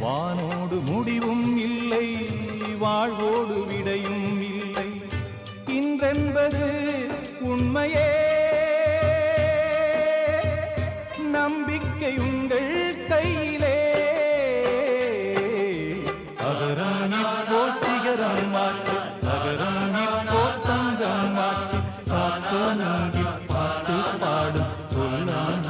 வானோடு முடிவும் இல்லை வாழ்வோடு விடையும் இல்லை. இன்றென்பது உண்மையே. நம்பிக்கை உங்கள் கையிலே. அகராணி போ சிகரம் மாற்று அகராணி போ தங்கம் பாட்டு பாடும் சொல்லான